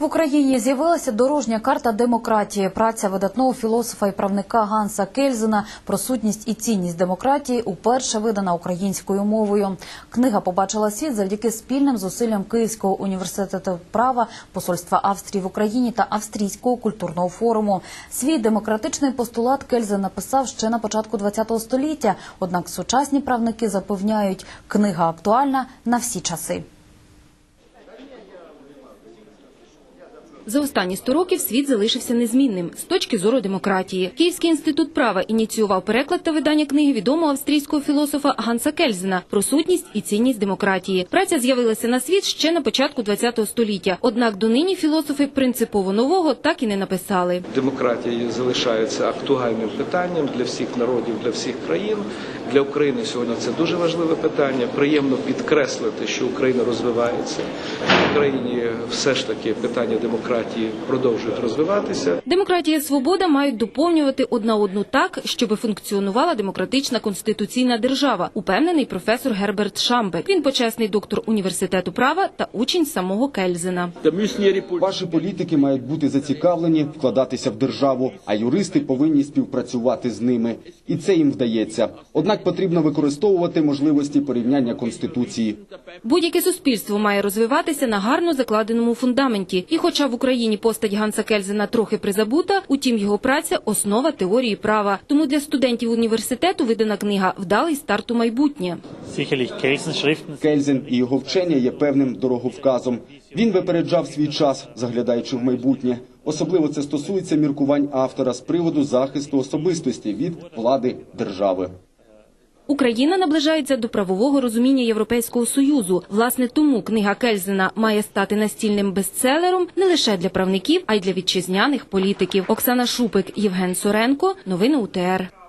В Україні з'явилася дорожня карта демократії. Праця видатного філософа і правника Ганса Кельзена про сутність і цінність демократії уперше видана українською мовою. Книга побачила світ завдяки спільним зусиллям Київського університету права, посольства Австрії в Україні та Австрійського культурного форуму. Свій демократичний постулат Кельзен написав ще на початку ХХ століття. Однак сучасні правники запевняють, книга актуальна на всі часи. За останні 100 років світ залишився незмінним з точки зору демократії. Київський інститут права ініціював переклад та видання книги відомого австрійського філософа Ганса Кельзена про сутність і цінність демократії. Праця з'явилася на світ ще на початку ХХ століття. Однак донині філософи принципово нового так і не написали. Демократія залишається актуальним питанням для всіх народів, для всіх країн. Для України сьогодні це дуже важливе питання. Приємно підкреслити, що Україна розвивається. В Україні все ж таки питання демократії продовжують розвиватися. Демократія і свобода мають доповнювати одна одну так, щоб функціонувала демократична конституційна держава, упевнений професор Герберт Шамбек. Він почесний доктор університету права та учень самого Кельзена. Ваші політики мають бути зацікавлені вкладатися в державу, а юристи повинні співпрацювати з ними. І це їм вдається. Однак потрібно використовувати можливості порівняння конституції. Будь-яке суспільство має розвиватися на гарно закладеному фундаменті. І хоча в Україні постать Ганса Кельзена трохи призабута, утім його праця – основа теорії права. Тому для студентів університету видана книга «Вдалий старт у майбутнє». Кельзен і його вчення є певним дороговказом. Він випереджав свій час, заглядаючи в майбутнє. Особливо це стосується міркувань автора з приводу захисту особистості від влади держави. Україна наближається до правового розуміння Європейського Союзу. Власне, тому книга Кельзена має стати настільним бестселером не лише для правників, а й для вітчизняних політиків. Оксана Шупик, Євген Соренко. Новини УТР.